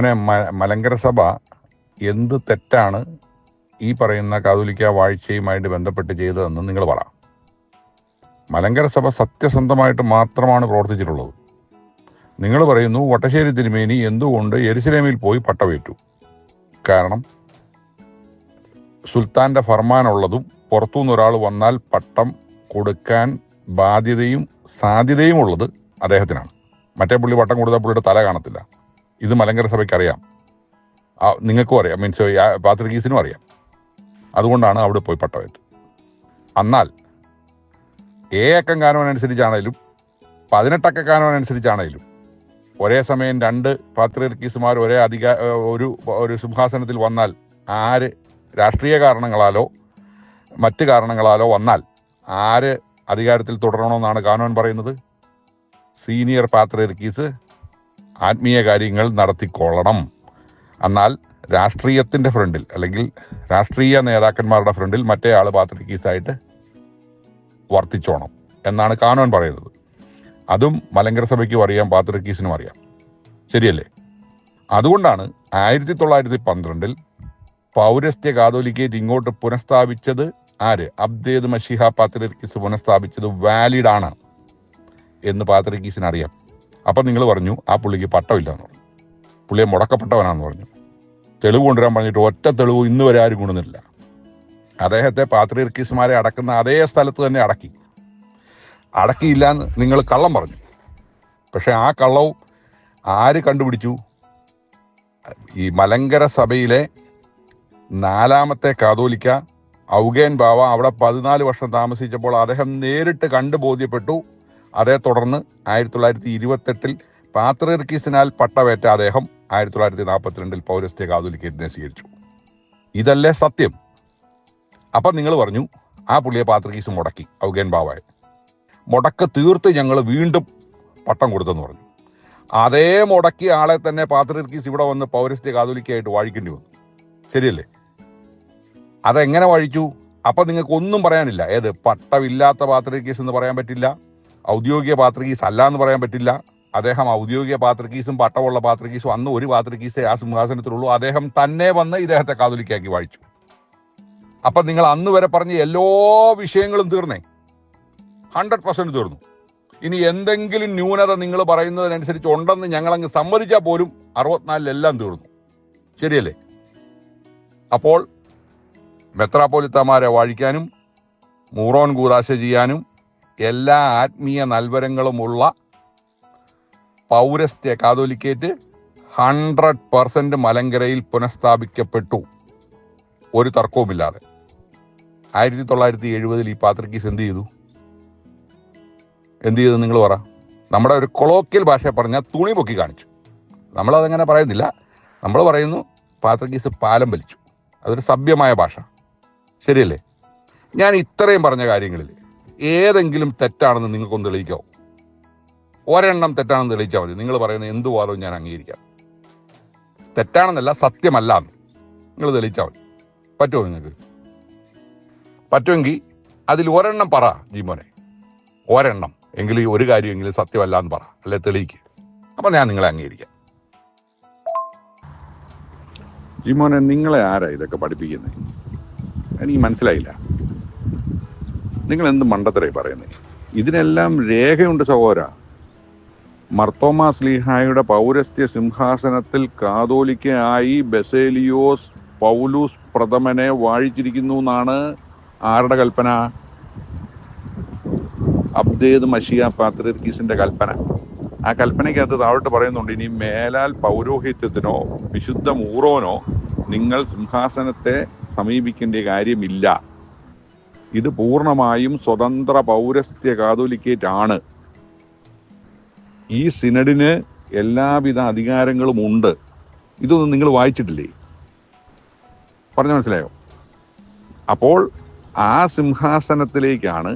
മ- മലങ്കര സഭ എന്ത് തെറ്റാണ് ഈ പറയുന്ന കാതോലിക്ക വാഴ്ചയുമായിട്ട് ബന്ധപ്പെട്ട് ചെയ്തതെന്ന് നിങ്ങൾ പറ. മലങ്കര സഭ സത്യസന്ധമായിട്ട് മാത്രമാണ് പ്രവർത്തിച്ചിട്ടുള്ളത്. നിങ്ങൾ പറയുന്നു വട്ടശ്ശേരി തിരുമേനി എന്തുകൊണ്ട് എരുസലേമിൽ പോയി പട്ടവേറ്റു കാരണം സുൽത്താന്റെ ഫർമാനുള്ളതും പുറത്തുനിന്ന് ഒരാൾ വന്നാൽ പട്ടം കൊടുക്കാൻ ബാധ്യതയും സാധ്യതയും ഉള്ളത് അദ്ദേഹത്തിനാണ്. മറ്റേ പുള്ളി പട്ടം കൊടുത്താൽ പുള്ളിയുടെ തല കാണത്തില്ല. ഇത് മലങ്കര സഭയ്ക്ക് അറിയാം. നിങ്ങൾക്കും അറിയാം. മീൻസ് പാത്രികീസിനും അറിയാം. അതുകൊണ്ടാണ് അവിടെ പോയി പട്ടവേറ്റ് എന്നാൽ ഏ അക്കം കാനോൻ അനുസരിച്ചാണേലും പതിനെട്ടക്ക കാനോൻ അനുസരിച്ചാണേലും ഒരേ സമയം രണ്ട് പാത്രികീസുമാർ ഒരേ അധികാര ഒരു ഒരു സിംഹാസനത്തിൽ വന്നാൽ ആര് രാഷ്ട്രീയ കാരണങ്ങളാലോ മറ്റ് കാരണങ്ങളാലോ വന്നാൽ ആര് അധികാരത്തിൽ തുടരണമെന്നാണ് കാനോൻ പറയുന്നത്? സീനിയർ പാത്രികീസ് ആത്മീയ കാര്യങ്ങൾ നടത്തിക്കൊള്ളണം. എന്നാൽ രാഷ്ട്രീയത്തിന്റെ ഫ്രണ്ടിൽ അല്ലെങ്കിൽ രാഷ്ട്രീയ നേതാക്കന്മാരുടെ ഫ്രണ്ടിൽ മറ്റേ ആൾ പാത്രികീസായിട്ട് വർത്തിച്ചോണം എന്നാണ് കാനോൻ പറയുന്നത്. അതും മലങ്കര സഭയ്ക്കും അറിയാം പാത്രികീസിനും അറിയാം. ശരിയല്ലേ? അതുകൊണ്ടാണ് ആയിരത്തി തൊള്ളായിരത്തി പന്ത്രണ്ടിൽ പൗരസ്ത്യ കാതോലിക്കേറ്റ് ഇങ്ങോട്ട് പുനഃസ്ഥാപിച്ചത് ആര്? അബ്ദേദ് മഷിഹ പാത്രികീസ് പുനഃസ്ഥാപിച്ചത് വാലിഡാണ് എന്ന് പാത്രികീസിന് അറിയാം അപ്പൊ നിങ്ങൾ പറഞ്ഞു ആ പുള്ളിക്ക് പട്ടമില്ല എന്ന് പറഞ്ഞു. പുള്ളിയെ മുടക്കപ്പെട്ടവനാണെന്ന് പറഞ്ഞു. തെളിവ് കൊണ്ടുവരാൻ പറഞ്ഞിട്ട് ഒറ്റ തെളിവ് ഇന്ന് വരെ ആരും കൊണ്ടുവന്നില്ല അദ്ദേഹത്തെ പാത്രീർക്കീസുമാരെ അടക്കുന്ന അതേ സ്ഥലത്ത് തന്നെ അടക്കി. അടക്കിയില്ല എന്ന് നിങ്ങൾ കള്ളം പറഞ്ഞു. പക്ഷേ ആ കള്ളവും ആര് കണ്ടുപിടിച്ചു? ഈ മലങ്കര സഭയിലെ നാലാമത്തെ കാതോലിക്ക ഔഗേൻ ബാവ അവിടെ പതിനാല് വർഷം താമസിച്ചപ്പോൾ അദ്ദേഹം നേരിട്ട് കണ്ടു ബോധ്യപ്പെട്ടു അതേ തുടർന്ന് ആയിരത്തി തൊള്ളായിരത്തി ഇരുപത്തെട്ടിൽ പാത്രീർക്കീസിനാൽ പട്ടവേറ്റ അദ്ദേഹം ആയിരത്തി തൊള്ളായിരത്തി നാൽപ്പത്തിരണ്ടിൽ പൗരസ്ത്യ കാതുലിക്കേറ്റിനെ സ്വീകരിച്ചു ഇതല്ലേ സത്യം? അപ്പം നിങ്ങൾ പറഞ്ഞു ആ പുള്ളിയെ പാത്രീസ് മുടക്കി ഔഗേൻ ബാവായ. മുടക്ക് തീർത്ത് ഞങ്ങൾ വീണ്ടും പട്ടം കൊടുത്തെന്ന് പറഞ്ഞു. അതേ മുടക്കിയ ആളെ തന്നെ പാത്രീർക്കീസ് ഇവിടെ വന്ന് പൗരസ്ത്യ കാതുലിക്കായിട്ട് വാഴിക്കേണ്ടി വന്നു. ശരിയല്ലേ? അതെങ്ങനെ വഴിച്ചു? അപ്പം നിങ്ങൾക്ക് ഒന്നും പറയാനില്ല. ഏത് പട്ടമില്ലാത്ത പാത്രികീസ് എന്ന് പറയാൻ പറ്റില്ല. ഔദ്യോഗിക പാത്രികീസ് അല്ല എന്ന് പറയാൻ പറ്റില്ല. അദ്ദേഹം ഔദ്യോഗിക പാത്രികീസും പട്ടമുള്ള പാത്രികീസും അന്ന് ഒരു പാത്രികീസേ ആ സിംഹാസനത്തിലുള്ളൂ. അദ്ദേഹം തന്നെ വന്ന് ഇദ്ദേഹത്തെ കാതോലിക്കാക്കി വായിച്ചു അപ്പൊ നിങ്ങൾ അന്ന് വരെ പറഞ്ഞ എല്ലാ വിഷയങ്ങളും തീർന്നേ. ഹൺഡ്രഡ് പെർസെന്റ് തീർന്നു. ഇനി എന്തെങ്കിലും ന്യൂനത നിങ്ങൾ പറയുന്നതിനനുസരിച്ച് ഉണ്ടെന്ന് ഞങ്ങൾ അങ്ങ് സമ്മതിച്ചാൽ പോലും അറുപത്തിനാലിലെല്ലാം തീർന്നു. ശരിയല്ലേ? അപ്പോൾ മെത്രാപ്പോലിത്തമാരെ വാഴിക്കാനും മൂറോൻ കൂതാശ ചെയ്യാനും എല്ലാ ആത്മീയ നൽവരങ്ങളുമുള്ള പൗരസ്ത്യ കാതോലിക്കേറ്റ് ഹൺഡ്രഡ് പെർസെന്റ് മലങ്കരയിൽ പുനഃസ്ഥാപിക്കപ്പെട്ടു. ഒരു തർക്കവുമില്ലാതെ. ആയിരത്തി തൊള്ളായിരത്തി എഴുപതിൽ ഈ പാത്രിക്കീസ് എന്ത് ചെയ്തു? എന്ത് ചെയ്തു നിങ്ങൾ പറ. നമ്മുടെ ഒരു കൊളോക്കിയൽ ഭാഷ പറഞ്ഞാൽ തുണി പൊക്കി കാണിച്ചു. നമ്മളതങ്ങനെ പറയുന്നില്ല. നമ്മൾ പറയുന്നു പാത്രക്കീസ് പാലം വലിച്ചു. അതൊരു സഭ്യമായ ഭാഷ. ശരിയല്ലേ? ഞാൻ ഇത്രയും പറഞ്ഞ കാര്യങ്ങളിൽ ഏതെങ്കിലും തെറ്റാണെന്ന് നിങ്ങൾക്കൊന്ന് തെളിയിക്കാവും. ഒരെണ്ണം തെറ്റാണെന്ന് തെളിയിച്ചാൽ മതി. നിങ്ങൾ പറയുന്നത് എന്ത് വാദവും ഞാൻ അംഗീകരിക്കാം. തെറ്റാണെന്നല്ല സത്യമല്ല നിങ്ങൾ തെളിയിച്ചാൽ മതി. പറ്റുമോ നിങ്ങൾക്ക്? പറ്റുമെങ്കിൽ അതിൽ ഒരെണ്ണം പറ ജീമോനെ. ഒരെണ്ണം. എങ്കിലും ഈ ഒരു കാര്യമെങ്കിലും സത്യമല്ല എന്ന് പറ. അല്ലെ? തെളിയിക്കുക അപ്പം ഞാൻ നിങ്ങളെ അംഗീകരിക്കാം. ജിമോനെ നിങ്ങളെ ആരാ ഇതൊക്കെ പഠിപ്പിക്കുന്നത് എനിക്ക് മനസ്സിലായില്ല. നിങ്ങൾ എന്ത് മണ്ടത്തരായി പറയുന്നത് ഇതിനെല്ലാം രേഖയുണ്ട് സഹോദര. മർത്തോമാ സ്ലീഹായുടെ പൗരസ്ത്യ സിംഹാസനത്തിൽ കാതോലിക്കയായി ബസേലിയോസ് പൗലൂസ് പ്രഥമനെ വാഴിച്ചിരിക്കുന്നു എന്നാണ് ആരുടെ കൽപ്പന? അബ്ദേദ് മഷിയ പാത്രീർക്കീസിന്റെ കൽപ്പന. ആ കൽപ്പനയ്ക്കകത്ത് താഴോട്ട് പറയുന്നുണ്ട് ഇനി മേലാൽ പൗരോഹിത്യത്തിനോ വിശുദ്ധ മൂറോനോ നിങ്ങൾ സിംഹാസനത്തെ സമീപിക്കേണ്ട കാര്യമില്ല. ഇത് പൂർണമായും സ്വതന്ത്ര പൗരസ്ത്യ കാതോലിക്കേറ്റ് ആണ് ഈ സിനഡിന് എല്ലാവിധ അധികാരങ്ങളും ഉണ്ട്. ഇതൊന്നും നിങ്ങൾ വായിച്ചിട്ടില്ലേ? പറഞ്ഞു മനസ്സിലായോ? അപ്പോൾ ആ സിംഹാസനത്തിലേക്കാണ്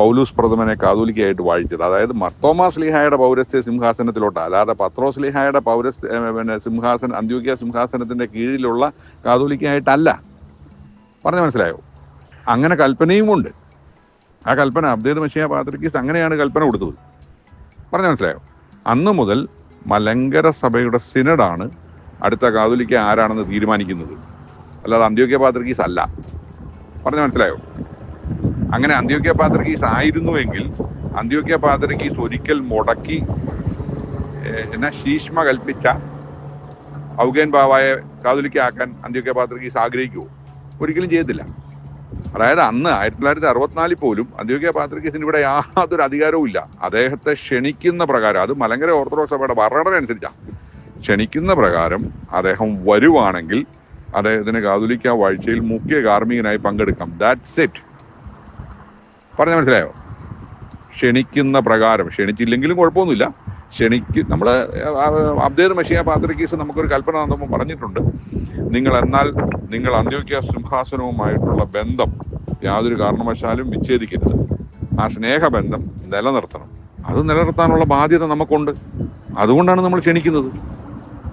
പൗലൂസ് പ്രഥമനെ കാതോലിക്കായിട്ട് വാഴിച്ചത്. അതായത് മർത്തോമാസ് ലിഹായുടെ പൗരസ്ത്യ സിംഹാസനത്തിലോട്ട് അല്ലാതെ പത്രോസ് ലിഹായുടെ പൗരസ് പിന്നെ സിംഹാസന അന്ത്യോഗ്യ സിംഹാസനത്തിന്റെ കീഴിലുള്ള കാതോലിക്കായിട്ടല്ല പറഞ്ഞു മനസ്സിലായോ? അങ്ങനെ കൽപ്പനയും ഉണ്ട്. ആ കൽപ്പന അബ്ദേദ് മഷിയ പാത്രിക്ക് അങ്ങനെയാണ് കൽപ്പന കൊടുത്തത്. പറഞ്ഞു മനസ്സിലായോ? അന്ന് മുതൽ മലങ്കര സഭയുടെ സിനഡാണ് അടുത്ത കാതുലിക്ക ആരാണെന്ന് തീരുമാനിക്കുന്നത്. അല്ലാതെ അന്ത്യോക്യ പാത്രികീസ് അല്ല. പറഞ്ഞു മനസ്സിലായോ? അങ്ങനെ അന്ത്യോക്യ പാത്രികീസ് ആയിരുന്നുവെങ്കിൽ അന്ത്യോക്യ പാത്രികീസ് ഒരിക്കൽ മുടക്കി എന്നാ ശീഷ്മ കൽപ്പിച്ച ഔഗേൻ ബാവായെ കാതോലിക്കാക്കാൻ അന്ത്യോക്യ പാത്രികീസ് ആഗ്രഹിക്കുമോ ഒരിക്കലും ചെയ്യത്തില്ല. അതായത് അന്ന് ആയിരത്തി തൊള്ളായിരത്തി അറുപത്തിനാലിൽ പോലും അന്ത്യോക്യ പാത്രികീസിന് ഇവിടെ യാതൊരു അധികാരവും ഇല്ല. അദ്ദേഹത്തെ ക്ഷണിക്കുന്ന പ്രകാരം അത് മലങ്കര ഓർത്തഡോക്സ് സഭയുടെ ഭരണഘടന അനുസരിച്ചാണ് ക്ഷണിക്കുന്ന പ്രകാരം അദ്ദേഹം വരുവാണെങ്കിൽ അദ്ദേഹത്തിന് കാതുലിക്ക വാഴ്ചയിൽ മുഖ്യ കാർമ്മികനായി പങ്കെടുക്കാം. ദാറ്റ്സ് ഇറ്റ് പറഞ്ഞ മനസ്സിലായോ? ക്ഷണിക്കുന്ന പ്രകാരം ക്ഷണിച്ചില്ലെങ്കിലും കുഴപ്പമൊന്നുമില്ല. ക്ഷണിക്ക് നമ്മൾ അബ്ദേദ് മഷിയ പാത്രികീസ് നമുക്കൊരു കൽപ്പന തന്നപ്പോൾ പറഞ്ഞിട്ടുണ്ട്. നിങ്ങൾ എന്നാൽ നിങ്ങൾ അന്ത്യോക്യ സിംഹാസനവുമായിട്ടുള്ള ബന്ധം യാതൊരു കാരണവശാലും വിച്ഛേദിക്കരുത്. ആ സ്നേഹബന്ധം നിലനിർത്തണം. അത് നിലനിർത്താനുള്ള ബാധ്യത നമുക്കുണ്ട്. അതുകൊണ്ടാണ് നമ്മൾ ക്ഷണിക്കുന്നത്.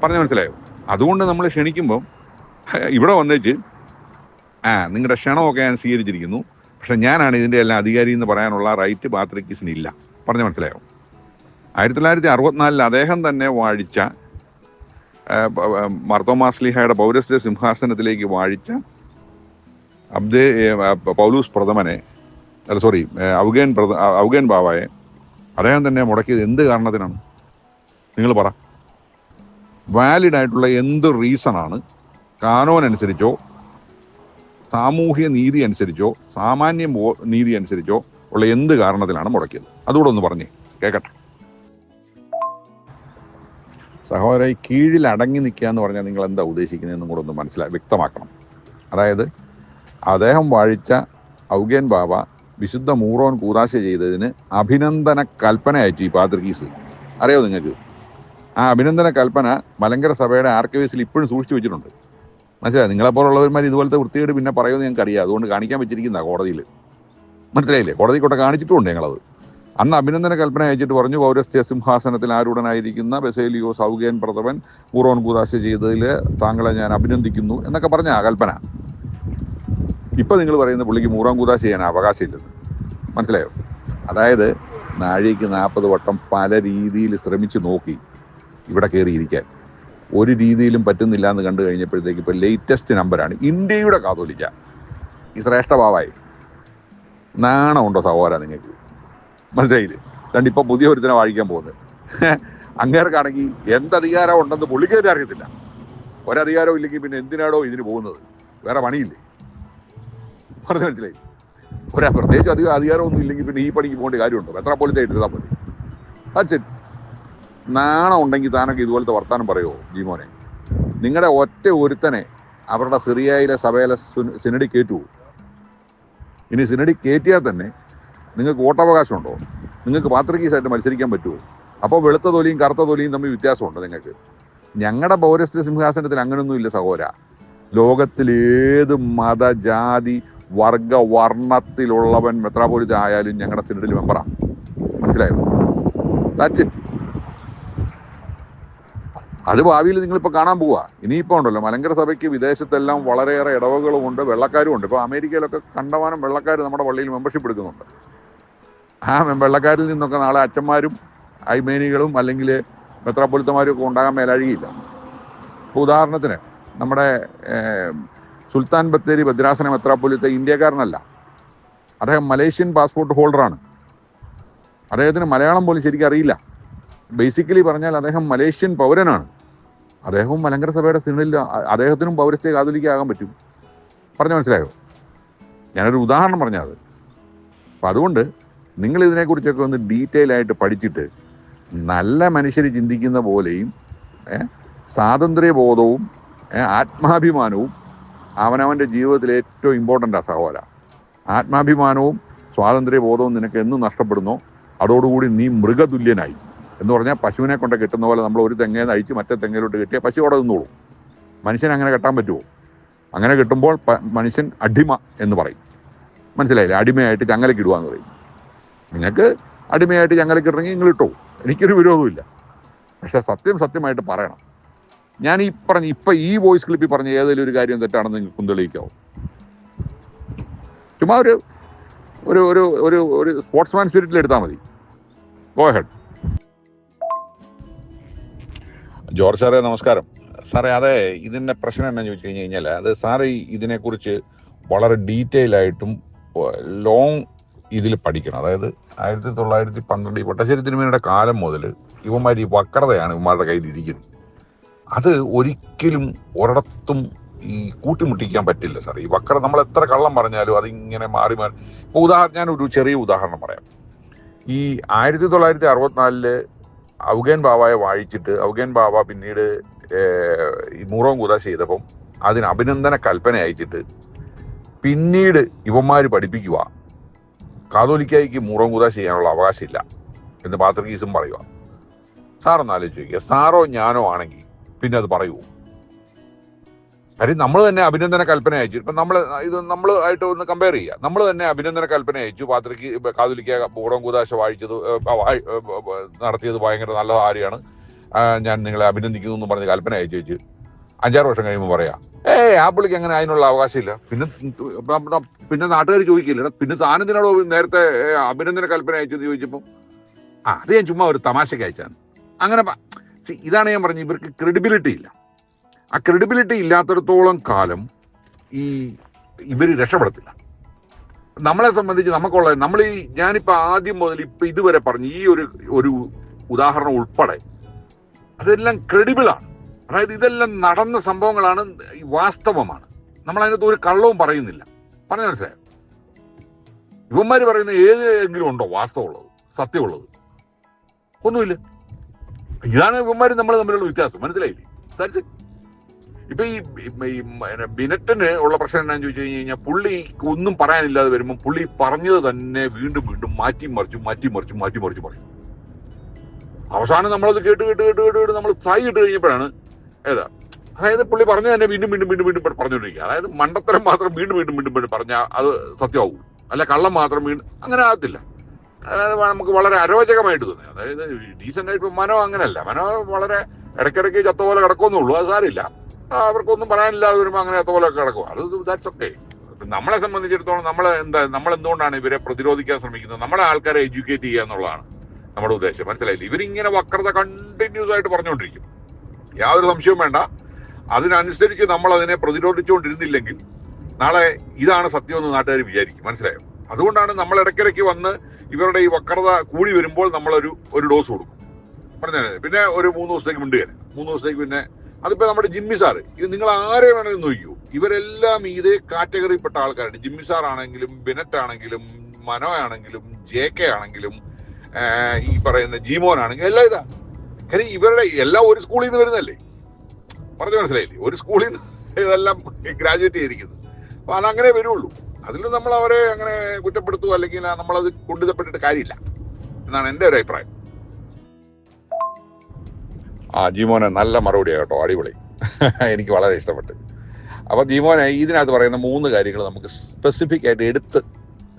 പറഞ്ഞു മനസ്സിലായോ? അതുകൊണ്ട് നമ്മൾ ക്ഷണിക്കുമ്പോൾ ഇവിടെ വന്നേച്ച് ആ നിങ്ങളുടെ ക്ഷണമൊക്കെ ഞാൻ സ്വീകരിച്ചിരിക്കുന്നു. പക്ഷെ ഞാനാണ് ഇതിന്റെ എല്ലാം അധികാരി എന്ന് പറയാനുള്ള റൈറ്റ് പാത്രിക്കിസിന് ഇല്ല പറഞ്ഞ മനസ്സിലായോ? ആയിരത്തി തൊള്ളായിരത്തി അറുപത്തിനാലിൽ അദ്ദേഹം തന്നെ വാഴിച്ച മർത്തോമാസ്ലിഹയുടെ പൗരസ്ത്യ സിംഹാസനത്തിലേക്ക് വാഴിച്ച അബ്ദേ പൗലൂസ് പ്രഥമനെ അല്ല സോറി ഔഗേൻ പ്രഥ ഔഗേൻ ബാവായെ അദ്ദേഹം തന്നെ മുടക്കിയത് എന്ത് കാരണത്തിനാണ്? നിങ്ങൾ പറ. വാലിഡ് ആയിട്ടുള്ള എന്ത് റീസണാണ് കാനോൻ അനുസരിച്ചോ സാമൂഹ്യ നീതി അനുസരിച്ചോ സാമാന്യ നീതി അനുസരിച്ചോ ഉള്ള എന്ത് കാരണത്തിലാണ് മുടക്കിയത്? അതുകൂടെ ഒന്ന് പറഞ്ഞേ കേക്കട്ടെ. സഹോദര കീഴിൽ അടങ്ങി നിൽക്കുക എന്ന് പറഞ്ഞാൽ നിങ്ങൾ എന്താ ഉദ്ദേശിക്കുന്നതെന്നും കൂടെ ഒന്ന് മനസ്സിലാക്കി വ്യക്തമാക്കണം. അതായത് അദ്ദേഹം വാഴിച്ച ഔഗേൻ ബാബ വിശുദ്ധ മൂറോൻ കൂതാശ ചെയ്തതിന് അഭിനന്ദന കൽപ്പന അയച്ചു ഈ പാത്രികീസ് അറിയോ നിങ്ങൾക്ക്? ആ അഭിനന്ദന കൽപ്പന മലങ്കര സഭയുടെ ആർക്കൈവ്സിൽ ഇപ്പോഴും സൂക്ഷിച്ചു വെച്ചിട്ടുണ്ട്. മനസ്സിലായി? നിങ്ങളെപ്പോലുള്ളവന്മാർ ഇതുപോലത്തെ വൃത്തികേട് പിന്നെ പറയുമെന്ന് ഞങ്ങൾക്ക് അറിയാം അതുകൊണ്ട് കാണിക്കാൻ പറ്റിയിരിക്കുന്ന കോടതിയിൽ. മനസ്സിലായില്ലേ? കോടതി കൊട്ട കാണിച്ചിട്ടുമുണ്ട് ഞങ്ങളത്. അന്ന് അഭിനന്ദന കൽപ്പന അയച്ചിട്ട് പറഞ്ഞു പൗരസ്ത്യ സിംഹാസനത്തിൽ ആരുടനായിരിക്കുന്ന ബെസേലിയോ സൗകേൻ പ്രഥമൻ പൂർവൻ കൂതാശ ചെയ്തതിൽ താങ്കളെ ഞാൻ അഭിനന്ദിക്കുന്നു എന്നൊക്കെ പറഞ്ഞ ആ കൽപ്പന. ഇപ്പം നിങ്ങൾ പറയുന്ന പുള്ളിക്ക് മൂറാം കൂതാശ ചെയ്യാൻ അവകാശമില്ലെന്ന് മനസ്സിലായോ? അതായത് നാഴിക്ക് നാൽപ്പത് വട്ടം പല രീതിയിൽ ശ്രമിച്ചു നോക്കി ഇവിടെ കയറിയിരിക്കാൻ. ഒരു രീതിയിലും പറ്റുന്നില്ല എന്ന് കണ്ടു കഴിഞ്ഞപ്പോഴത്തേക്ക് ഇപ്പോൾ ലേറ്റസ്റ്റ് നമ്പറാണ് ഇന്ത്യയുടെ കാതോലിക്ക. ഈ ശ്രേഷ്ഠഭാവായി നാണമുണ്ടോ സഹോദര നിങ്ങൾക്ക്? മനസ്സിലായില്ലേ? കണ്ട് ഇപ്പൊ പുതിയ ഒരുത്തിനെ വാഴിക്കാൻ പോകുന്നത്. അങ്ങേർക്കാണെങ്കിൽ എന്തധികാരം ഉണ്ടെന്ന് പുള്ളിക്കാരും അറിയത്തില്ല. ഒരധികാരവും ഇല്ലെങ്കിൽ പിന്നെ എന്തിനാടോ ഇതിന് പോകുന്നത്? വേറെ പണിയില്ലേ? പറഞ്ഞു മനസ്സിലായി ഒരാ പ്രത്യേകിച്ച് അധികം അധികാരമൊന്നും ഇല്ലെങ്കിൽ പിന്നെ ഈ പണിക്ക് പോകേണ്ട കാര്യമുണ്ടോ? എത്ര പോലത്തെ എടുത്താൽ മതി അച്ഛൻ നാണം ഉണ്ടെങ്കിൽ താനൊക്കെ ഇതുപോലത്തെ വർത്താനം പറയുമോ ജീമോനെ? നിങ്ങളുടെ ഒറ്റ ഒരുത്തനെ അവരുടെ സിറിയയിലെ സഭയിലെ സുന- സിനഡി കയറ്റുമോ ഇനി സിനഡി കയറ്റിയാൽ തന്നെ നിങ്ങൾക്ക് വോട്ടവകാശമുണ്ടോ? നിങ്ങൾക്ക് പാത്രികീസായിട്ട് മത്സരിക്കാൻ പറ്റുമോ? അപ്പോൾ വെളുത്ത തൊലിയും കറുത്ത തൊലിയും തമ്മിൽ വ്യത്യാസമുണ്ട് നിങ്ങൾക്ക്? ഞങ്ങളുടെ പൗരസ്ത്യ സിംഹാസനത്തിൽ അങ്ങനെയൊന്നും ഇല്ല സഹോദര. ലോകത്തിലേത് മത ജാതി വർഗ വർണത്തിലുള്ളവൻ മെത്രാപോലിസ് ആയാലും ഞങ്ങളുടെ സിനഡിൽ മെമ്പറാണ് മനസ്സിലായോ? അത് ഭാവിയിൽ നിങ്ങളിപ്പോൾ കാണാൻ പോവുക ഇനിയിപ്പോൾ ഉണ്ടല്ലോ മലങ്കര സഭയ്ക്ക് വിദേശത്തെല്ലാം വളരെയേറെ ഇടവകളുമുണ്ട് വെള്ളക്കാരും ഉണ്ട്. ഇപ്പോൾ അമേരിക്കയിലൊക്കെ കണ്ടമാനം വെള്ളക്കാർ നമ്മുടെ പള്ളിയിൽ മെമ്പർഷിപ്പ് എടുക്കുന്നുണ്ട്. ആ വെള്ളക്കാരിൽ നിന്നൊക്കെ നാളെ അച്ഛന്മാരും ഐമേനികളും അല്ലെങ്കിൽ മെത്രാപ്പൊലിത്തമാരും ഒക്കെ ഉണ്ടാകാൻ മേലഴിയില്ല ഇപ്പോൾ ഉദാഹരണത്തിന് നമ്മുടെ സുൽത്താൻ ബത്തേരി ഭദ്രാസന മെത്രാപ്പൊലിത്ത ഇന്ത്യക്കാരനല്ല. അദ്ദേഹം മലേഷ്യൻ പാസ്പോർട്ട് ഹോൾഡറാണ്. അദ്ദേഹത്തിന് മലയാളം പോലും ശരിക്കും അറിയില്ല. ബേസിക്കലി പറഞ്ഞാൽ അദ്ദേഹം മലേഷ്യൻ പൗരനാണ്. അദ്ദേഹവും മലങ്കര സഭയുടെ സിനിമയിൽ അദ്ദേഹത്തിനും പൗരസ്ത്യ കാതോലിക്കാകാൻ പറ്റും. പറഞ്ഞു മനസ്സിലായോ? ഞാനൊരു ഉദാഹരണം പറഞ്ഞത് അപ്പം അതുകൊണ്ട് നിങ്ങൾ ഇതിനെക്കുറിച്ചൊക്കെ ഒന്ന് ഡീറ്റെയിൽ ആയിട്ട് പഠിച്ചിട്ട് നല്ല മനുഷ്യർ ചിന്തിക്കുന്ന പോലെയും സ്വാതന്ത്ര്യബോധവും ആത്മാഭിമാനവും അവനവന്റെ ജീവിതത്തിൽ ഏറ്റവും ഇമ്പോർട്ടന്റ് ആ സഹോദര. ആത്മാഭിമാനവും സ്വാതന്ത്ര്യബോധവും നിനക്ക് എന്ന് നഷ്ടപ്പെടുന്നോ? അതോടുകൂടി നീ മൃഗതുല്യനായി. എന്ന് പറഞ്ഞാൽ പശുവിനെ കൊണ്ട് കെട്ടുന്ന പോലെ നമ്മൾ ഒരു തെങ്ങയിൽ അഴിച്ച് മറ്റേ തെങ്ങയിലോട്ട് കിട്ടിയ പശു അവിടെ നിന്നോളൂ. മനുഷ്യൻ അങ്ങനെ കെട്ടാൻ പറ്റുമോ അങ്ങനെ കിട്ടുമ്പോൾ മനുഷ്യൻ അടിമ എന്ന് പറയും. മനസ്സിലായില്ലേ? അടിമയായിട്ട് ചങ്ങലക്കിടുക എന്ന് പറയും. നിങ്ങൾക്ക് അടിമയായിട്ട് ഞങ്ങളെ ഇറങ്ങി നിങ്ങൾ ഇട്ടോ എനിക്കൊരു വിരോധമില്ല പക്ഷെ സത്യം സത്യമായിട്ട് പറയണം. ഞാൻ ഈ പറഞ്ഞ ഇപ്പം ഈ വോയിസ് ക്ലിപ്പിൽ പറഞ്ഞ ഏതെങ്കിലും ഒരു കാര്യം തെറ്റാണെന്ന് നിങ്ങൾ തെളിയിക്കാവോ? ചുമ്മാ ഒരു ഒരു ഒരു ഒരു ഒരു സ്പോർട്സ്മാൻ സ്പിരിറ്റിൽ എടുത്താൽ മതി. ഗോ ഹെഡ് ജോർജ് സാറേ നമസ്കാരം. സാറേ അതെ ഇതിന്റെ പ്രശ്നം എന്നാന്ന് ചോദിച്ചു കഴിഞ്ഞു കഴിഞ്ഞാൽ അത് സാറ് ഇതിനെക്കുറിച്ച് വളരെ ഡീറ്റെയിൽ ആയിട്ടും ലോങ് ഇതിൽ പഠിക്കണം. അതായത് ആയിരത്തി തൊള്ളായിരത്തി പന്ത്രണ്ട് ഈ വട്ടശ്ശേരി തിരുമേനിയുടെ കാലം മുതൽ ഇവന്മാർ ഈ വക്രതയാണ് ഇവന്മാരുടെ കയ്യിൽ ഇരിക്കുന്നത്. അത് ഒരിക്കലും ഒരിടത്തും ഈ കൂട്ടിമുട്ടിക്കാൻ പറ്റില്ല സാർ ഈ വക്ര നമ്മൾ എത്ര കള്ളം പറഞ്ഞാലും അതിങ്ങനെ മാറി മാറി. ഇപ്പോൾ ഉദാഹരണം ഞാനൊരു ചെറിയ ഉദാഹരണം പറയാം. ഈ ആയിരത്തി തൊള്ളായിരത്തി അറുപത്തിനാലിൽ ഔഗേൻ ബാബായെ വായിച്ചിട്ട് ഔഗേൻ ബാബ പിന്നീട് ഈ മൂറോം കൂത ചെയ്തപ്പം അതിന് അഭിനന്ദന കൽപ്പന അയച്ചിട്ട് പിന്നീട് ഇവന്മാർ പഠിപ്പിക്കുക കാതോലിക്കായിക്ക് മുറം കൂതാ ചെയ്യാനുള്ള അവകാശമില്ല എന്ന് പാത്രികീസും പറയുക സാറൊന്ന് ആലോചിച്ച് നോക്കിയ. സാറോ ഞാനോ ആണെങ്കിൽ പിന്നെ അത് പറയുമോ കാര്യം നമ്മൾ തന്നെ അഭിനന്ദന കൽപ്പന അയച്ചു. ഇപ്പൊ നമ്മൾ ഇത് നമ്മൾ ആയിട്ട് ഒന്ന് കമ്പയർ ചെയ്യുക നമ്മൾ തന്നെ അഭിനന്ദന കൽപ്പന അയച്ചു. പാത്രിക്ക് കാതുലിക്ക പൂറം കൂതാശ വായിച്ചത് നടത്തിയത് ഭയങ്കര നല്ല കാര്യമാണ്. ഞാൻ നിങ്ങളെ അഭിനന്ദിക്കുന്നു എന്ന് പറഞ്ഞ് കൽപ്പന അയച്ചു വെച്ച് അഞ്ചാറ് വർഷം കഴിയുമ്പോൾ പറയാം. ഏ ആ പുള്ളിക്ക് അങ്ങനെ അതിനുള്ള അവകാശമില്ല. പിന്നെ പിന്നെ നാട്ടുകാർ ചോദിക്കില്ല പിന്നെ താനെന്തിനാണോ നേരത്തെ അഭിനന്ദന കൽപ്പന അയച്ചെന്ന് ചോദിച്ചപ്പോൾ ആ അത് ഞാൻ ചുമ്മാ ഒരു തമാശയ്ക്ക് അയച്ചാണ് അങ്ങനെ ഇതാണ് ഞാൻ പറഞ്ഞത് ഇവർക്ക് ക്രെഡിബിലിറ്റി ഇല്ല. ആ ക്രെഡിബിലിറ്റി ഇല്ലാത്തടത്തോളം കാലം ഈ ഇവർ രക്ഷപ്പെടത്തില്ല. നമ്മളെ സംബന്ധിച്ച് നമുക്കുള്ള നമ്മൾ ഈ ഞാനിപ്പോൾ ആദ്യം മുതൽ ഇപ്പം ഇതുവരെ പറഞ്ഞു ഈ ഒരു ഒരു ഉദാഹരണം ഉൾപ്പെടെ അതെല്ലാം ക്രെഡിബിൾ ആണ്. അതായത് ഇതെല്ലാം നടന്ന സംഭവങ്ങളാണ് വാസ്തവമാണ്. നമ്മൾ അതിനകത്ത് ഒരു കള്ളവും പറയുന്നില്ല. പറഞ്ഞു മനസ്സിലായോ? യുവന്മാര് പറയുന്ന ഏതെങ്കിലും ഉണ്ടോ വാസ്തവമുള്ളത് സത്യമുള്ളത്? ഒന്നുമില്ല. ഇതാണ് യുവന്മാര് നമ്മൾ തമ്മിലുള്ള വ്യത്യാസം. മനസ്സിലായില്ലേ. ഇപ്പൊ ഈ ബിനറ്റിന് ഉള്ള പ്രശ്നം എന്താണെന്ന് ചോദിച്ചു കഴിഞ്ഞു കഴിഞ്ഞാൽ പുള്ളി ഒന്നും പറയാനില്ലാതെ വരുമ്പോൾ പുള്ളി പറഞ്ഞത് തന്നെ വീണ്ടും വീണ്ടും മാറ്റി മറിച്ചു മാറ്റി മറിച്ചു മാറ്റി മറിച്ചു പറയും. അവസാനം നമ്മളത് കേട്ട് കേട്ട് കേട്ട് കേട്ട് കേട്ട് നമ്മൾ സായി ഇട്ട് കഴിഞ്ഞപ്പോഴാണ് ഏതാ? അതായത് പുള്ളി പറഞ്ഞു തന്നെ വീണ്ടും വീണ്ടും വീണ്ടും വീണ്ടും പറഞ്ഞുകൊണ്ടിരിക്കുക. അതായത് മണ്ടത്തരം മാത്രം വീണ്ടും വീണ്ടും വീണ്ടും പറഞ്ഞാൽ അത് സത്യമാവും. അല്ല കള്ളം മാത്രം വീണ്ടും അങ്ങനെ ആകത്തില്ല. അതായത് നമുക്ക് വളരെ അരോചകമായിട്ട് തോന്നി. അതായത് ഡീസന്റ് ആയിട്ട് മനോ അങ്ങനെയല്ല. മനോ വളരെ ഇടയ്ക്കിടയ്ക്ക് ചത്ത പോലെ കിടക്കുമെന്നേ ഉള്ളൂ അത് സാരില്ല അവർക്കൊന്നും പറയാനില്ലാതെ വരുമ്പോൾ അങ്ങനെ ചത്ത പോലെ കിടക്കും. അത് ദാറ്റ്സ് ഓക്കെ നമ്മളെ സംബന്ധിച്ചിടത്തോളം നമ്മൾ എന്താ നമ്മൾ എന്തുകൊണ്ടാണ് ഇവരെ പ്രതിരോധിക്കാൻ ശ്രമിക്കുന്നത്? നമ്മളെ ആൾക്കാരെ എഡ്യൂക്കേറ്റ് ചെയ്യുക എന്നുള്ളതാണ് നമ്മുടെ ഉദ്ദേശം. മനസ്സിലായില്ല? ഇവരിങ്ങനെ വക്രത കണ്ടിന്യൂസ് ആയിട്ട് പറഞ്ഞുകൊണ്ടിരിക്കും. യാതൊരു സംശയവും വേണ്ട. അതിനനുസരിച്ച് നമ്മൾ അതിനെ പ്രതിരോധിച്ചുകൊണ്ടിരുന്നില്ലെങ്കിൽ നാളെ ഇതാണ് സത്യമെന്ന് നാട്ടുകാർ വിചാരിക്കും. മനസ്സിലായോ? അതുകൊണ്ടാണ് നമ്മൾ ഇടയ്ക്കിടയ്ക്ക് വന്ന് ഇവരുടെ ഈ വക്രത കൂടി വരുമ്പോൾ നമ്മളൊരു ഒരു ഡോസ് കൊടുക്കും. പറഞ്ഞാൽ പിന്നെ ഒരു മൂന്ന് ദിവസത്തേക്ക് മിണ്ടുകയാണ് മൂന്ന് ദിവസത്തേക്ക് പിന്നെ അതിപ്പോൾ നമ്മുടെ ജിമ്മി സാറ് ഇത് നിങ്ങൾ ആരെ വേണമെങ്കിലും നോക്കിയോ ഇവരെല്ലാം ഇതേ കാറ്റഗറിയിൽപ്പെട്ട ആൾക്കാരാണ്. ജിമ്മി സാർ ആണെങ്കിലും ബിനറ്റ് ആണെങ്കിലും മനോ ആണെങ്കിലും ജെ കെ ആണെങ്കിലും ഈ പറയുന്ന ജീമോൻ ആണെങ്കിലും എല്ലാം ഇതാ. കാര്യം ഇവരുടെ എല്ലാം ഒരു സ്കൂളിൽ നിന്ന് വരുന്നല്ലേ പറഞ്ഞു മനസ്സിലായില്ലേ? ഒരു സ്കൂളിൽ നിന്ന് ഇതെല്ലാം ഗ്രാജുവേറ്റ് ചെയ്തിരിക്കുന്നത് അപ്പൊ അങ്ങനെ വരുള്ളൂ. അതിലും നമ്മൾ അവരെ അങ്ങനെ കുറ്റപ്പെടുത്തുക അല്ലെങ്കിൽ നമ്മളത് കൊണ്ടുതപ്പെട്ടിട്ട് കാര്യമില്ല എന്നാണ് എന്റെ ഒരു അഭിപ്രായം. ആ ജീമോനെ നല്ല മറുപടിയാണ് കേട്ടോ. അടിപൊളി. എനിക്ക് വളരെ ഇഷ്ടപ്പെട്ടു. അപ്പോൾ ജീമോനെ ഇതിനകത്ത് പറയുന്ന മൂന്ന് കാര്യങ്ങൾ നമുക്ക് സ്പെസിഫിക് ആയിട്ട് എടുത്ത്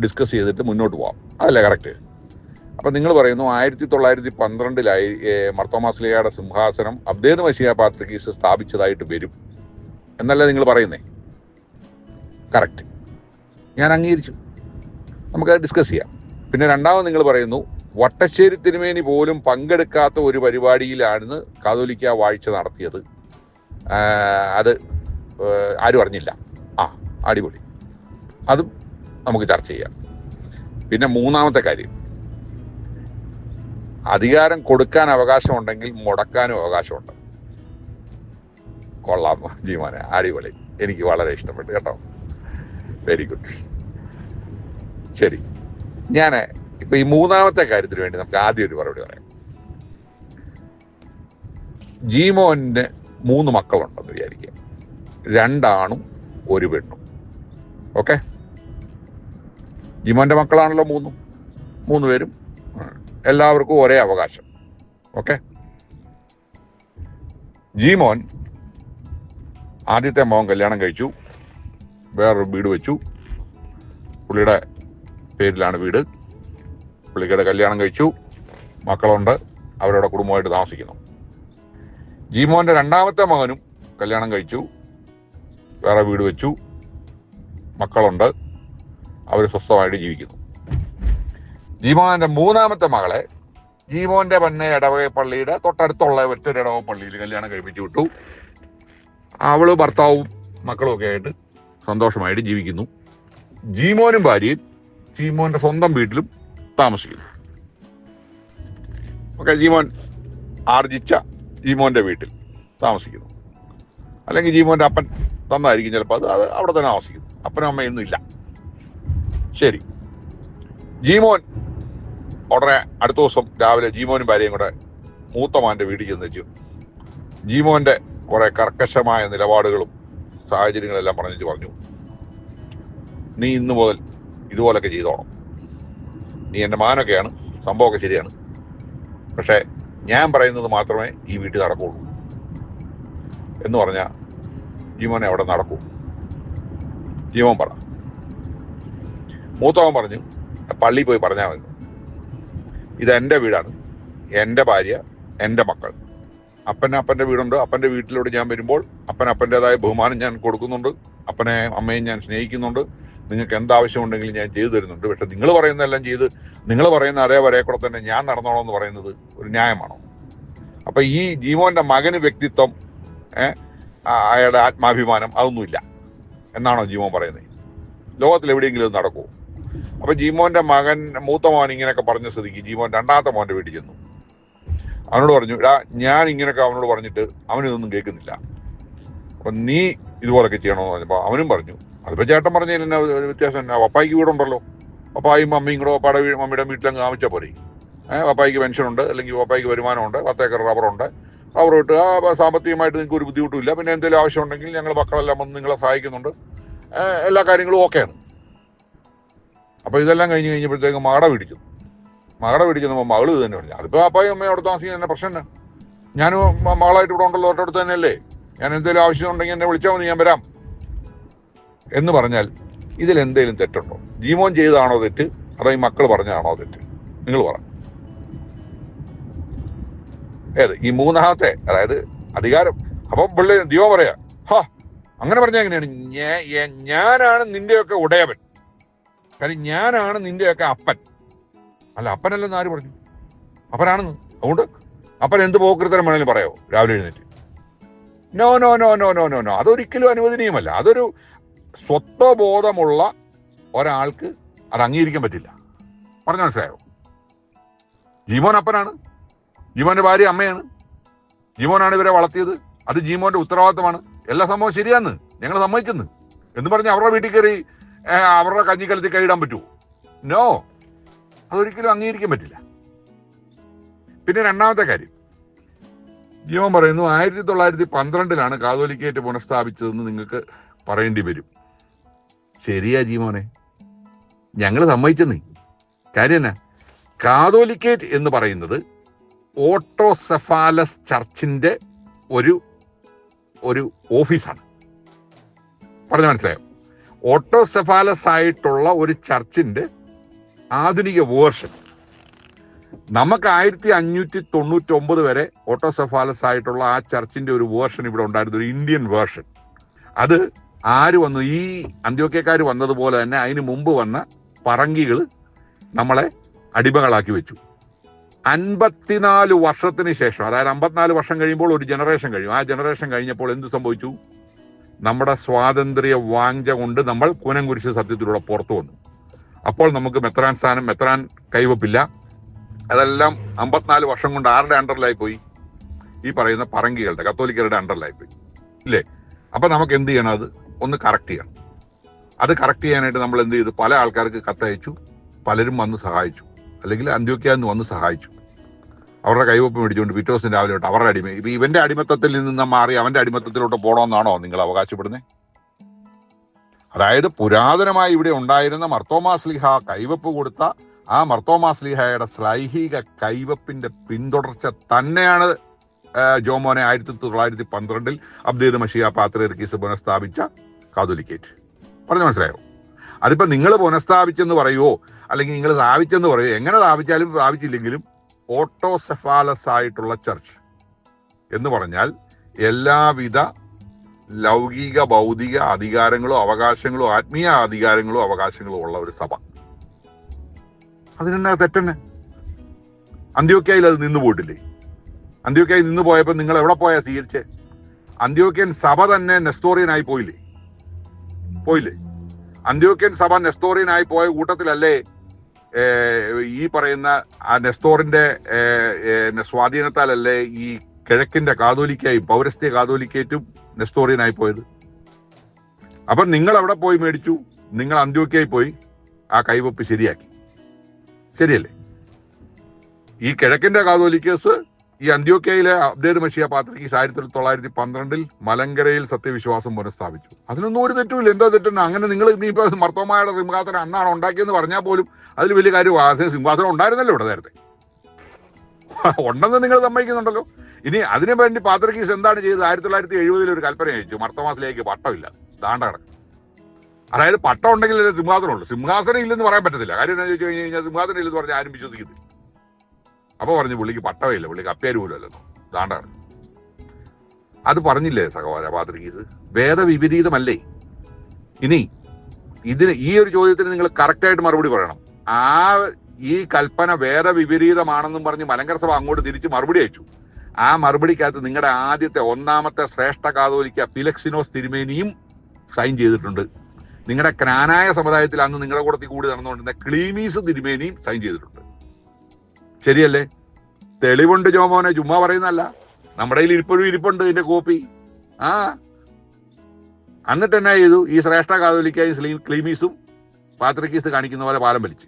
ഡിസ്കസ് ചെയ്തിട്ട് മുന്നോട്ട് പോവാം. അതല്ലേ കറക്റ്റ് അപ്പൊ നിങ്ങൾ പറയുന്നു ആയിരത്തി തൊള്ളായിരത്തി പന്ത്രണ്ടിലായി മർത്തോമാസ്ലിയയുടെ സിംഹാസനം അബ്ദേദ് മഷിയ പാത്രികീസ് സ്ഥാപിച്ചതായിട്ട് വരും. എന്നല്ലേ നിങ്ങൾ പറയുന്നേ? കറക്റ്റ് ഞാൻ അംഗീകരിച്ചു. നമുക്ക് ഡിസ്കസ് ചെയ്യാം. പിന്നെ രണ്ടാമത് നിങ്ങൾ പറയുന്നു വട്ടശ്ശേരി തിരുമേനി പോലും പങ്കെടുക്കാത്ത ഒരു പരിപാടിയിലാണ് കാതോലിക്ക വാഴ്ച നടത്തിയത്. അത് ആരും അറിഞ്ഞില്ല. ആ അടിപൊളി. അതും നമുക്ക് ചർച്ച ചെയ്യാം. പിന്നെ മൂന്നാമത്തെ കാര്യം. അധികാരം കൊടുക്കാൻ അവകാശമുണ്ടെങ്കിൽ മുടക്കാനും അവകാശമുണ്ട്. കൊള്ളാം ജീവനെ. അടിപൊളി. എനിക്ക് വളരെ ഇഷ്ടപ്പെട്ടു കേട്ടോ. വെരി ഗുഡ് ശരി. ഞാൻ ഇപ്പൊ ഈ മൂന്നാമത്തെ കാര്യത്തിന് വേണ്ടി നമുക്ക് ആദ്യം ഒരു മറുപടി പറയാം. ജീമോന് മൂന്ന് മക്കളുണ്ടെന്ന് വിചാരിക്കുക. രണ്ടാണും ഒരു പെണ്ണും. ഓക്കെ ജീമോന്റെ മക്കളാണല്ലോ മൂന്നും. മൂന്ന് പേരും. എല്ലാവർക്കും ഒരേ അവകാശം. ഓക്കെ? ജീമോൻ ആദ്യത്തെ മോൻ കല്യാണം കഴിച്ചു. വേറൊരു വീട് വെച്ചു. പുള്ളിയുടെ പേരിലാണ് വീട്. പുള്ളിക്കയുടെ കല്യാണം കഴിച്ചു. മക്കളുണ്ട്. അവരുടെ കുടുംബമായിട്ട് താമസിക്കുന്നു. ജീമോന്റെ രണ്ടാമത്തെ മകനും കല്യാണം കഴിച്ചു. വേറെ വീട് വെച്ചു. മക്കളുണ്ട്. അവർ സ്വസ്ഥമായിട്ട് ജീവിക്കുന്നു. ജീമോന്റെ മൂന്നാമത്തെ മകളെ ജീമോന്റെ പന്നെ ഇടവക പള്ളിയുടെ തൊട്ടടുത്തുള്ള ഒറ്റൊരു ഇടവക പള്ളിയിൽ കല്യാണം കഴിപ്പിച്ചു വിട്ടു. അവൾ ഭർത്താവും മക്കളും ഒക്കെ ആയിട്ട് സന്തോഷമായിട്ട് ജീവിക്കുന്നു. ജീമോനും ഭാര്യയും ജീമോന്റെ സ്വന്തം വീട്ടിലും താമസിക്കുന്നു. ഓക്കെ ജീമോൻ ആർജിച്ച ജീമോന്റെ വീട്ടിൽ താമസിക്കുന്നു. അല്ലെങ്കിൽ ജീമോന്റെ അപ്പൻ തന്നായിരിക്കും ചിലപ്പോൾ അത് അത് അവിടെ തന്നെ താമസിക്കുന്നു. അപ്പനും അമ്മയൊന്നും ഇല്ല. ശരി. ജീമോൻ ഉടനെ അടുത്ത ദിവസം രാവിലെ ജീമോനും ഭാര്യയും കൂടെ മൂത്തമാന്റെ വീട്ടിൽ ചെന്ന് വെച്ചു ജീമോന്റെ കുറെ കർക്കശമായ നിലപാടുകളും സാഹചര്യങ്ങളെല്ലാം പറഞ്ഞിട്ട് പറഞ്ഞു. നീ ഇന്ന് മുതൽ ഇതുപോലൊക്കെ ചെയ്തോണം. നീ എന്റെ മാനൊക്കെയാണ് സംഭവമൊക്കെ ശരിയാണ്. പക്ഷേ ഞാൻ പറയുന്നത് മാത്രമേ ഈ വീട്ടിൽ നടക്കുള്ളൂ എന്ന് പറഞ്ഞ ജീമോനെ അവിടെ നടക്കൂ. ജീമോൻ പറ. മൂത്തവൻ പറഞ്ഞു പള്ളിയിൽ പോയി പറഞ്ഞാൽ മതി. ഇത് എന്റെ വീടാണ്. എന്റെ ഭാര്യ എന്റെ മക്കൾ. അപ്പന് അപ്പന്റെ വീടുണ്ട്. അപ്പന്റെ വീട്ടിലോട്ട് ഞാൻ വരുമ്പോൾ അപ്പൻ അപ്പന്റെതായ ബഹുമാനം ഞാൻ കൊടുക്കുന്നുണ്ട്. അപ്പനെ അമ്മയും ഞാൻ സ്നേഹിക്കുന്നുണ്ട്. നിങ്ങൾക്ക് എന്താവശ്യമുണ്ടെങ്കിലും ഞാൻ ചെയ്തു തരുന്നുണ്ട്. പക്ഷെ നിങ്ങൾ പറയുന്നതെല്ലാം ചെയ്ത് നിങ്ങൾ പറയുന്ന അതേ വരെ കൂടെ തന്നെ ഞാൻ നടന്നോളാം എന്ന് പറയുന്നത് ഒരു ന്യായമാണോ? അപ്പം ഈ ജീവോന്റെ മകന് വ്യക്തിത്വം അയാളുടെ ആത്മാഭിമാനം അതൊന്നുമില്ല. എന്നാണോ ജീവോൻ പറയുന്നത്? ലോകത്തിൽ എവിടെയെങ്കിലും നടക്കുമോ അപ്പൊ ജീമോന്റെ മകൻ മൂത്ത മോൻ ഇങ്ങനെയൊക്കെ പറഞ്ഞ സ്ഥിതിക്ക് ജീമോൻ രണ്ടാമത്തെ മോന്റെ വീട്ടിൽ ചെന്നു. അവനോട് പറഞ്ഞു ഇടാ ഞാൻ ഇങ്ങനെയൊക്കെ അവനോട് പറഞ്ഞിട്ട് അവനിതൊന്നും കേൾക്കുന്നില്ല. അപ്പൊ നീ ഇതുപോലൊക്കെ ചെയ്യണമെന്ന് പറഞ്ഞപ്പോ അവനും പറഞ്ഞു അതിപ്പോ ചേട്ടൻ പറഞ്ഞതിൽ ഒരു വ്യത്യാസം? എന്നാ പപ്പായ്ക്ക് വീടുണ്ടല്ലോ. പപ്പായും മമ്മിയും കൂടെ പപ്പയുടെ വീട് മമ്മിയുടെ വീട്ടിലങ്ങ് കാമിച്ചാൽ പോരെ. ഏഹ് പപ്പായ്ക്ക് പെൻഷനുണ്ട് അല്ലെങ്കിൽ പപ്പായ്ക്ക് വരുമാനമുണ്ട് പത്തേക്കർ റബ്ബറുണ്ട് റബ്ബർ ഇട്ട് ആ സാമ്പത്തികമായിട്ട് നിങ്ങൾക്ക് ഒരു ബുദ്ധിമുട്ടില്ല പിന്നെ എന്തെങ്കിലും ആവശ്യമുണ്ടെങ്കിൽ ഞങ്ങൾ മക്കളെല്ലാം വന്ന് നിങ്ങളെ സഹായിക്കുന്നുണ്ട്. എല്ലാ കാര്യങ്ങളും ഓക്കെയാണ് അപ്പൊ ഇതെല്ലാം കഴിഞ്ഞ് കഴിഞ്ഞപ്പോഴത്തേക്ക് മകട പിടിച്ചു. മകട പിടിച്ചപ്പോൾ മകൾ ഇത് തന്നെ പറഞ്ഞു അതിപ്പോ അപ്പായും അമ്മയും അവിടെ താമസിക്കുന്ന തന്നെ പ്രശ്നം? ഞാനും മകളായിട്ട് ഇവിടെ ഉണ്ടല്ലോ തൊട്ടടുത്ത് തന്നെയല്ലേ? ഞാൻ എന്തെങ്കിലും ആവശ്യം ഉണ്ടെങ്കിൽ എന്നെ വിളിച്ചാൽ മതി ഞാൻ വരാം. എന്ന് പറഞ്ഞാൽ ഇതിൽ എന്തെങ്കിലും തെറ്റുണ്ടോ? ജീമോൻ ചെയ്തതാണോ തെറ്റ്? അതോ ഈ മക്കൾ പറഞ്ഞതാണോ തെറ്റ്? നിങ്ങൾ പറ. ഏത്? ഈ മൂന്നാമത്തെ അതായത് അധികാരം. അപ്പൊ പിള്ളേർ ദൈവം പറയാ ഹാ അങ്ങനെ പറഞ്ഞാൽ എങ്ങനെയാണ്? ഞാനാണ് നിന്റെയൊക്കെ ഉടയവൻ. കാര്യം ഞാനാണ് നിന്റെയൊക്കെ അപ്പൻ. അല്ല അപ്പനല്ലെന്ന് ആര് പറഞ്ഞു? അപ്പനാണെന്ന് അതുകൊണ്ട് അപ്പൻ എന്ത് പോക്കൃത്തരം വേണേലും പറയോ? രാവിലെ എഴുന്നേറ്റ്. No no no no no no no അതൊരിക്കലും അനുവദനീയമല്ല. അതൊരു സ്വത്വബോധമുള്ള ഒരാൾക്ക് അത് അംഗീകരിക്കാൻ പറ്റില്ല. പറഞ്ഞു മനസ്സിലായോ? ജീമോൻ അപ്പനാണ്. ജീമോന്റെ ഭാര്യ അമ്മയാണ്. ജീമോനാണ് ഇവരെ വളർത്തിയത്. അത് ജീമോന്റെ ഉത്തരവാദിത്തമാണ് എല്ലാ സംഭവം ശരിയാന്ന് ഞങ്ങൾ സമ്മതിക്കുന്നു. എന്ന് പറഞ്ഞ് അവരുടെ വീട്ടിൽ കയറി അവരുടെ കഞ്ഞിക്കലത്തിൽ കൈയിടാൻ പറ്റുമോ? നോ അതൊരിക്കലും അംഗീകരിക്കാൻ പറ്റില്ല. പിന്നെ രണ്ടാമത്തെ കാര്യം. ജീവൻ പറയുന്നു ആയിരത്തി തൊള്ളായിരത്തി പന്ത്രണ്ടിലാണ് കാതോലിക്കേറ്റ് പുനഃസ്ഥാപിച്ചതെന്ന് നിങ്ങൾക്ക് പറയേണ്ടി വരും. ശരിയാ ജീമോനെ ഞങ്ങൾ സമ്മതിച്ചെന്നേ. കാര്യം എന്നാ? കാതോലിക്കേറ്റ് എന്ന് പറയുന്നത് ഓട്ടോസെഫാലസ് ചർച്ചിന്റെ ഒരു ഒരു ഓഫീസാണ്. പറഞ്ഞു മനസ്സിലായോ? ഓട്ടോസെഫാലസ് ആയിട്ടുള്ള ഒരു ചർച്ചിന്റെ ആധുനിക വേർഷൻ. നമുക്ക് ആയിരത്തി അഞ്ഞൂറ്റി തൊണ്ണൂറ്റി ഒമ്പത് വരെ ഓട്ടോസെഫാലസ് ആയിട്ടുള്ള ആ ചർച്ചിന്റെ ഒരു വേർഷൻ ഇവിടെ ഉണ്ടായിരുന്നു ഒരു ഇന്ത്യൻ വേർഷൻ. അത് ആര് വന്നു? ഈ അന്ത്യോക്യക്കാർ വന്നതുപോലെ തന്നെ അതിന് മുമ്പ് വന്ന പറങ്കികൾ നമ്മളെ അടിമകളാക്കി വെച്ചു. അൻപത്തിനാല് വർഷത്തിന് ശേഷം അതായത് അമ്പത്തിനാല് വർഷം കഴിയുമ്പോൾ ഒരു ജനറേഷൻ കഴിയും. ആ ജനറേഷൻ കഴിഞ്ഞപ്പോൾ എന്ത് സംഭവിച്ചു? നമ്മുടെ സ്വാതന്ത്ര്യ വാഞ്ച കൊണ്ട് നമ്മൾ കൂനംകുരിശ് സത്യത്തിലൂടെ പുറത്തു വന്നു. അപ്പോൾ നമുക്ക് മെത്രാൻ സ്ഥാനം മെത്രാൻ കൈവപ്പില്ല. അതെല്ലാം അമ്പത്തിനാല് വർഷം കൊണ്ട് ആരുടെ അണ്ടറിലായി പോയി? ഈ പറയുന്ന പറങ്കികളുടെ കത്തോലിക്കരുടെ അണ്ടറിലായി പോയി. ഇല്ലേ? അപ്പൊ നമുക്ക് എന്ത് ചെയ്യണം അത്? ഒന്ന് കറക്റ്റ് ചെയ്യണം. അത് കറക്റ്റ് ചെയ്യാനായിട്ട് നമ്മൾ എന്ത് ചെയ്തു? പല ആൾക്കാർക്ക് കത്തയച്ചു. പലരും വന്ന് സഹായിച്ചു. അല്ലെങ്കിൽ അന്ത്യോക്യന്ന് വന്ന് സഹായിച്ചു. അവരുടെ കൈവപ്പ് മേടിച്ചുകൊണ്ട് പിറ്റേ ദിവസം രാവിലെ തൊട്ട് അവരുടെ അടിമ ഇപ്പം ഇവന്റെ അടിമത്തത്തിൽ നിന്ന് മാറി അവന്റെ അടിമത്തത്തിലോട്ട് പോകണമെന്നാണോ നിങ്ങൾ അവകാശപ്പെടുന്നത് അതായത് പുരാതനമായി ഇവിടെ ഉണ്ടായിരുന്ന മർത്തോമാസ്ലിഹ കൈവപ്പ് കൊടുത്ത ആ മർത്തോമാസ്ലിഹയുടെ ശ്ലൈഹിക കൈവപ്പിന്റെ പിന്തുടർച്ച തന്നെയാണ് ജോമോനെ ആയിരത്തി തൊള്ളായിരത്തി പന്ത്രണ്ടിൽ അബ്ദീദ് മഷിയ പാത്രീർക്കീസ് പുനഃസ്ഥാപിച്ച കാതോലിക്കേറ്റ്. പറഞ്ഞു മനസ്സിലായോ? അതിപ്പോൾ നിങ്ങൾ പുനഃസ്ഥാപിച്ചെന്ന് പറയുമോ അല്ലെങ്കിൽ നിങ്ങൾ സ്ഥാപിച്ചെന്ന് പറയുമോ എങ്ങനെ സ്ഥാപിച്ചാലും സ്ഥാപിച്ചില്ലെങ്കിലും ഓട്ടോസെഫാലസ് ആയിട്ടുള്ള ചർച്ച് എന്ന് പറഞ്ഞാൽ എല്ലാവിധ ലൗകിക ഭൗതിക അധികാരങ്ങളും അവകാശങ്ങളും ആത്മീയ അധികാരങ്ങളും അവകാശങ്ങളും ഉള്ള ഒരു സഭ. അതിനെന്നാ തെറ്റന്നെ? അന്ത്യോക്കയിൽ അത് നിന്ന് പോയിട്ടില്ലേ? അന്ത്യോക്കയിൽ നിന്ന് പോയപ്പോൾ നിങ്ങൾ എവിടെ പോയാ സ്വീകരിച്ചേ? അന്ത്യോക്യൻ സഭ തന്നെ നെസ്തോറിയനായി പോയില്ലേ? പോയില്ലേ? അന്ത്യോക്യൻ സഭ നെസ്തോറിയനായി പോയ കൂട്ടത്തിലല്ലേ ഈ പറയുന്ന ആ നെസ്തോറിന്റെ സ്വാധീനത്താലല്ലേ ഈ കിഴക്കിന്റെ കാതോലിക്കായും പൗരസ്ത്യ കാതോലിക്കേറ്റും നെസ്തോറിയനായി പോയത്? അപ്പൊ നിങ്ങൾ അവിടെ പോയി മേടിച്ചു നിങ്ങൾ അന്ത്യോക്കയിൽ പോയി ആ കൈവപ്പ് ശരിയാക്കി. ശരിയല്ലേ? ഈ കിഴക്കിന്റെ കാതോലിക്കേസ് ഈ അന്ത്യോക്കയിലെ അബ്ദേദ് മഷിയ പാത്രികീസ് ആയിരത്തി തൊള്ളായിരത്തി പന്ത്രണ്ടിൽ മലങ്കരയിൽ സത്യവിശ്വാസം പുനഃസ്ഥാപിച്ചു. അതിനൊന്നും ഒരു തെറ്റുമില്ല. എന്താ തെറ്റുണ്ട് അങ്ങനെ നിങ്ങൾ ഇനിയിപ്പോ മർത്തോമായുടെ സിംഹാസനം അന്നാണ് ഉണ്ടാക്കിയെന്ന് പറഞ്ഞാൽ പോലും അതിൽ വലിയ കാര്യം സിംഹാസനം ഉണ്ടായിരുന്നല്ലോ ഇവിടെ നേരത്തെ. ഉണ്ടെന്ന് നിങ്ങൾ സമ്മതിക്കുന്നുണ്ടല്ലോ. ഇനി അതിനു വേണ്ടി പാത്രക്കീസ് എന്താണ് ചെയ്തത്? ആയിരത്തി തൊള്ളായിരത്തി എഴുപതിൽ ഒരു കൽപ്പന അയച്ചു. മർത്തമാസിലേക്ക് പട്ടമില്ല. ദാണ്ട കിടക്കും. അതായത് പട്ടം ഉണ്ടെങ്കിൽ സിംഹാസനം ഉള്ളൂ. സിംഹാസനം ഇല്ലെന്ന് പറയാൻ പറ്റത്തില്ല. കാര്യം എന്താ ചോദിച്ചു കഴിഞ്ഞ് കഴിഞ്ഞാൽ സിംഹാസനം ഇല്ലെന്ന് പറഞ്ഞാൽ ആരും വിശ്വസിക്കത്തില്ല. അപ്പൊ പറഞ്ഞു പുള്ളിക്ക് പട്ടവയില്ല പുള്ളിക്ക് അപ്പേര് പോലും ദാണ്ടാണ്. അത് പറഞ്ഞില്ലേ സഹോദര പാത്രികീസ്? വേദവിപരീതമല്ലേ? ഇനി ഇതിന് ഈ ഒരു ചോദ്യത്തിന് നിങ്ങൾ കറക്റ്റായിട്ട് മറുപടി പറയണം. ആ ഈ കൽപ്പന വേദവിപരീതമാണെന്നും പറഞ്ഞ് മലങ്കര സഭ അങ്ങോട്ട് തിരിച്ച് മറുപടി അയച്ചു. ആ മറുപടിക്കകത്ത് നിങ്ങളുടെ ആദ്യത്തെ ഒന്നാമത്തെ ശ്രേഷ്ഠ കാതോലിക്ക ഫിലക്സിനോസ് തിരുമേനിയും സൈൻ ചെയ്തിട്ടുണ്ട്. നിങ്ങളുടെ ക്നാനായ സമുദായത്തിൽ അന്ന് നിങ്ങളുടെ കൂടത്തിൽ കൂടി നടന്നുകൊണ്ടിരുന്ന ക്ലീമീസ് തിരുമേനിയും സൈൻ ചെയ്തിട്ടുണ്ട്. ശരിയല്ലേ? തെളിവുണ്ട് ജോമോനെ ചുമ്മാ പറയുന്നല്ല നമ്മുടെ കയ്യിൽ ഇപ്പോഴും ഇരിപ്പുണ്ട് ഇതിന്റെ കോപ്പി. ആ. എന്നിട്ട് എന്നാ ചെയ്തു? ഈ ശ്രേഷ്ഠ കാതോലിക്കായി ക്ലീമീസും പാത്രിക്കീസ് കാണിക്കുന്ന പോലെ പാലം വലിച്ചു.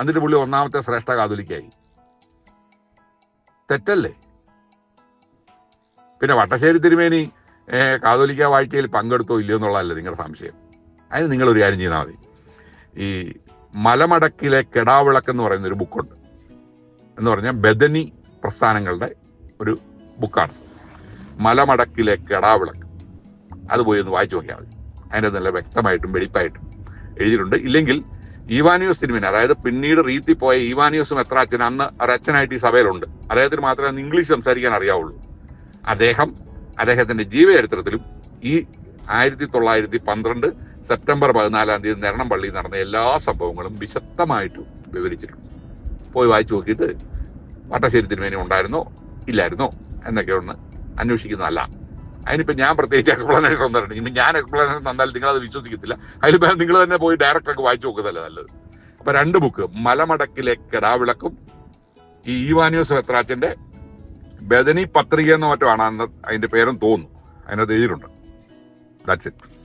എന്നിട്ട് പുള്ളി ഒന്നാമത്തെ ശ്രേഷ്ഠ കാതോലിക്കായി. തെറ്റല്ലേ? പിന്നെ വട്ടശ്ശേരി തിരുമേനി കാതോലിക്ക വാഴ്ചയിൽ പങ്കെടുത്തോ ഇല്ലയോ എന്നുള്ളതല്ല നിങ്ങളുടെ സംശയം. അതിന് നിങ്ങൾ ഒരു കാര്യം ചെയ്താൽ മതി. ഈ മലമടക്കിലെ കെടാവിളക്ക് എന്ന് പറയുന്ന ഒരു ബുക്കുണ്ട്. എന്ന് പറഞ്ഞാൽ ബദനി പ്രസ്ഥാനങ്ങളുടെ ഒരു ബുക്കാണ്. മലമടക്കിലെ കെടാവിളക്ക് അത് പോയി ഒന്ന് വായിച്ചു നോക്കിയാൽ മതി. അതിന്റെ നല്ല വ്യക്തമായിട്ടും വെളിപ്പായിട്ടും എഴുതിയിട്ടുണ്ട്. ഇല്ലെങ്കിൽ ഈവാനിയോസ് തിരുമേനി അതായത് പിന്നീട് റീത്തി പോയ ഈവാനിയോസും എത്ര അച്ഛൻ അന്ന് ഒരു അച്ഛനായിട്ട് ഈ സഭയിലുണ്ട്. അദ്ദേഹത്തിന് മാത്രമേ അന്ന് ഇംഗ്ലീഷ് സംസാരിക്കാൻ അറിയാവുള്ളൂ. അദ്ദേഹം അദ്ദേഹത്തിന്റെ ജീവചരിത്രത്തിലും ഈ ആയിരത്തി തൊള്ളായിരത്തി പന്ത്രണ്ട് സെപ്റ്റംബർ പതിനാലാം തീയതി നരണം പള്ളിയിൽ നടന്ന എല്ലാ സംഭവങ്ങളും വിശദമായിട്ട് വിവരിച്ചിട്ടുണ്ട്. പോയി വായിച്ചു നോക്കിയിട്ട് വട്ടശ്ശേരി തിരുമേനി ഉണ്ടായിരുന്നോ? ഇല്ലായിരുന്നോ? എന്നൊക്കെ ഒന്ന് അന്വേഷിക്കുന്നതല്ല. അതിനിപ്പോൾ ഞാൻ പ്രത്യേകിച്ച് എക്സ്പ്ലനേഷൻ ഒന്നും ഇനി ഞാൻ എക്സ്പ്ലനേഷൻ തന്നാൽ നിങ്ങൾ അത് വിശ്വസിക്കത്തില്ല അതിൽ നിങ്ങൾ തന്നെ പോയി ഡയറക്റ്റ് ഒക്കെ വായിച്ചു നോക്കുന്നതല്ലേ നല്ലത്. അപ്പൊ രണ്ട് ബുക്ക് മലമടക്കിലെ കെടാവിളക്കും ഈ ഈവാനിയോസ് വെത്രാച്ചന്റെ ബദനി പത്രിക എന്നോ മറ്റോ ആണ് അതിന്റെ പേരും തോന്നുന്നു. അതിനകത്ത് എഴുതിയിട്ടുണ്ട്. That's it